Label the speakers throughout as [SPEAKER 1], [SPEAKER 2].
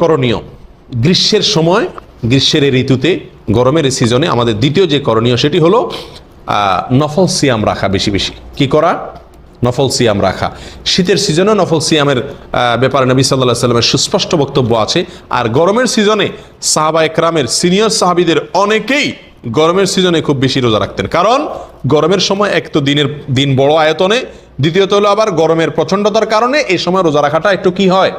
[SPEAKER 1] করণীয়। গ্রীষ্মের সময়, গ্রীষ্মের এই ঋতুতে, গরমের সিজনে আমাদের দ্বিতীয় যে করণীয় সেটি হলো নফল সিয়াম রাখা বেশি বেশি। কি করা? নফল সিয়াম রাখা। শীতের সিজনে নফল সিয়ামের ব্যাপারে নবী সাল্লাহ সাল্লামের সুস্পষ্ট বক্তব্য আছে। আর গরমের সিজনে সাহাবা একরামের সিনিয়র সাহাবিদের অনেকেই গরমের সিজনে খুব বেশি রোজা রাখতেন। কারণ গরমের সময় এক তো দিনের, দিন বড় আয়তনে, দ্বিতীয়ত হলো আবার গরমের প্রচণ্ডতার কারণে এই সময় রোজা রাখাটা একটু কি হয়?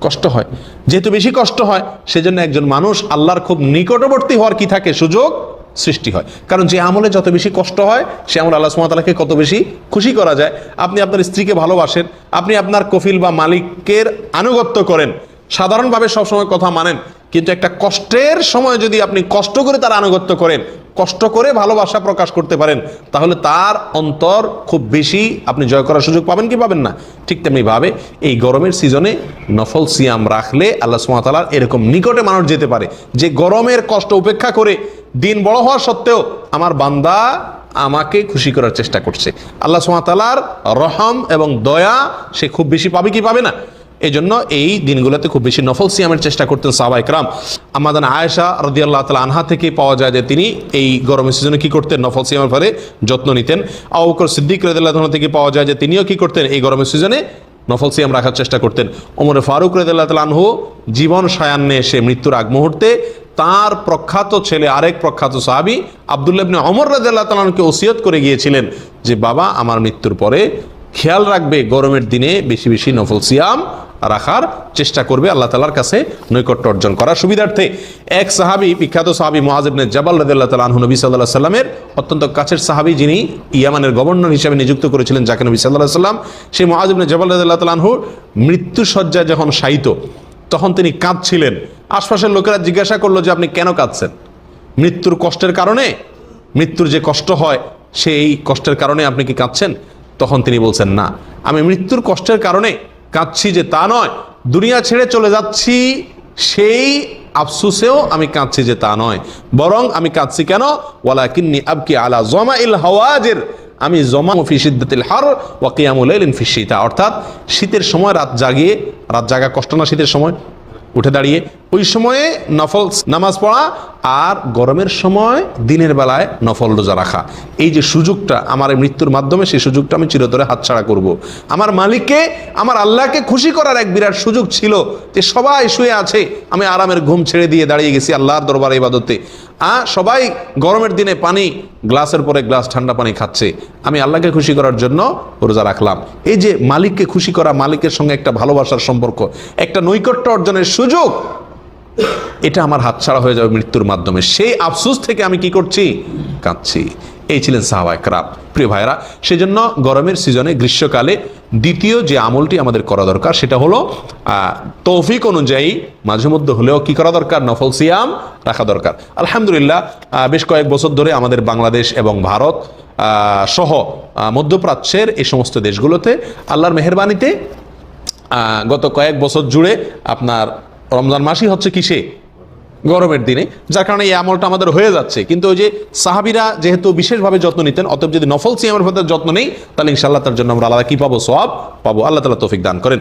[SPEAKER 1] কষ্ট হয়। যেহেতু বেশি কষ্ট হয়, সেজন্য একজন মানুষ আল্লাহর খুব নিকটবর্তী হওয়ার কি থাকে? সুযোগ সৃষ্টি হয়। কারণ যে আমলে যত বেশি কষ্ট হয়, সে আমল আল্লাহ সুমাতালাকে কত বেশি খুশি করা যায়। আপনি আপনার স্ত্রীকে ভালোবাসেন, আপনি আপনার কফিল বা মালিকের আনুগত্য করেন। সাধারণভাবে সবসময় কথা মানেন কিন্তু একটা কষ্টের সময় যদি আপনি কষ্ট করে তার আনুগত্য করেন, কষ্ট করে ভালোবাসা প্রকাশ করতে পারেন, তাহলে তার অন্তর খুব বেশি আপনি জয় করার সুযোগ পাবেন কি পাবেন না? ঠিক তেমনি ভাবে এই গরমের সিজনে নফল সিয়াম রাখলে আল্লাহ সুমাতালার এরকম নিকটে মানুষ যেতে পারে। যে গরমের কষ্ট উপেক্ষা করে দিন বড় হওয়া সত্ত্বেও আমার বান্দা আমাকে খুশি করার চেষ্টা করছে। আল্লাহ সুমাতালার রহম এবং দয়া সে খুব বেশি পাবে কি পাবে না? এই জন্য এই দিনগুলোতে খুব বেশি নফল সিয়ামের চেষ্টা করতেন সাহবা ইকরাম আমাদের আয়েশা রদিয়াল্লাহ তালা আনহা থেকে পাওয়া যায় যে তিনি এই গরমের সিজনে কী করতেন? নফল সিয়ামের ফলে যত্ন নিতেন। আবুকর সিদ্দিক রদিয়াল্লাহ তাআলা থেকে পাওয়া যায় যে তিনিও কী করতেন? এই গরমের সিজনে নফল সিয়াম রাখার চেষ্টা করতেন। ওমরে ফারুক রদিয়াল্লাহ তালা আনহু জীবন সায়ান্নে এসে মৃত্যুর আগ মুহূর্তে তার প্রখ্যাত ছেলে আরেক প্রখ্যাত সাহাবি আবদুল্লাহ ইবনে অমর রাদিয়াল্লাহু তাআলাকে ওসিয়ত করে গিয়েছিলেন যে, বাবা, আমার মৃত্যুর পরে খেয়াল রাখবে গরমের দিনে বেশি বেশি নফল সিয়াম রাখার চেষ্টা করবে আল্লাহ তালার কাছে নৈকট্য অর্জন করার সুবিধার্থে। এক সাহাবি, বিখ্যাত সাহাবি মহাজিবনে জাবাল রাদিয়াল্লাহু তাআলা আনহু নবী আলাইহি সাল্লামের অত্যন্ত কাছের সাহাবি যিনি ইয়ামানের গভর্নর হিসেবে নিযুক্ত করেছিলেন যাকে নবী আলাইহি সাল্লাম, সেই মহাজিবনে তাআলা আনহু মৃত্যু সজ্জায় যখন শায়িত, তখন তিনি কাঁদছিলেন। আশপাশের লোকেরা জিজ্ঞাসা করল যে আপনি কেন কাঁদছেন? মৃত্যুর কষ্টের কারণে? মৃত্যুর যে কষ্ট হয়, সেই কষ্টের কারণে আপনি কি কাঁদছেন? তখন তিনি বলছেন, না, আমি মৃত্যুর কষ্টের কারণে কাঁদছি যে তা নয়। দুনিয়া ছেড়ে চলে যাচ্ছি, সেই আফসুসেও আমি কাঁদছি যে তা নয়। বরং আমি কাঁদছি কেন? ওয়ালা কিন্নি আবকি আলা জমা ইল হাওয়াজের। আমি জমা ফি সিদ্দাতিল হার ওয়া কিয়ামুল লাইলিন অর্থাৎ শীতের সময় রাত জাগিয়ে, রাত জাগা কষ্ট না শীতের সময়? উঠে দাঁড়িয়ে ওই সময়ে নফল নামাজ পড়া আর গরমের সময় দিনের বেলায় নফল রোজা রাখা। এই যে সুযোগটা আমার মৃত্যুর মাধ্যমে, সেই সুযোগটা আমি চিরতরে হাতছাড়া করব। আমার মালিককে, আমার আল্লাহকে খুশি করার এক বিরাট সুযোগ ছিল যে সবাই শুয়ে আছে। আমি আরামের ঘুম ছেড়ে দিয়ে দাঁড়িয়ে গেছি আল্লাহর দরবার ইবাদতে। আ, সবাই গরমের দিনে পানি, গ্লাসের পরে গ্লাস ঠান্ডা পানি খাচ্ছে। আমি আল্লাহকে খুশি করার জন্য রোজা রাখলাম। এই যে মালিককে খুশি করা, মালিকের সঙ্গে একটা ভালোবাসার সম্পর্ক, একটা নৈকট্য অর্জনের সুযোগ এটা আমার হাতছাড়া হয়ে যাবে মৃত্যুর মাধ্যমে। সেই আফসোস থেকে আমি কি করছি? কাঁদছি। এই ছিলেন সাহাবায় খারাপ প্রিয় ভাইরা সেজন্য গরমের সিজনে, গ্রীষ্মকালে দ্বিতীয় যে আমলটি আমাদের করা দরকার, সেটা হলো তৌফিক অনুযায়ী মাঝে মধ্যে হলেও কি করা দরকার? নফল সিয়াম রাখা দরকার। আলহামদুলিল্লাহ বেশ কয়েক বছর ধরে আমাদের বাংলাদেশ এবং ভারত সহ মধ্যপ্রাচ্যের এই সমস্ত দেশগুলোতে আল্লাহর মেহরবানিতে গত কয়েক বছর জুড়ে আপনার রমজান মাসই হচ্ছে কিসে? গরমের দিনে। যার কারণে এই আমলটা আমাদের হয়ে যাচ্ছে। কিন্তু ওই যে সাহাবিরা যেহেতু বিশেষভাবে যত্ন নিতেন, অতএব যদি নফল সিয়ামের ভেতরে যত্ন নেই, তাহলে ইনশাল্লাহ তার জন্য আমরা আলাদা কি পাবো? সব পাবো। আল্লাহ তালা তৌফিক দান করেন।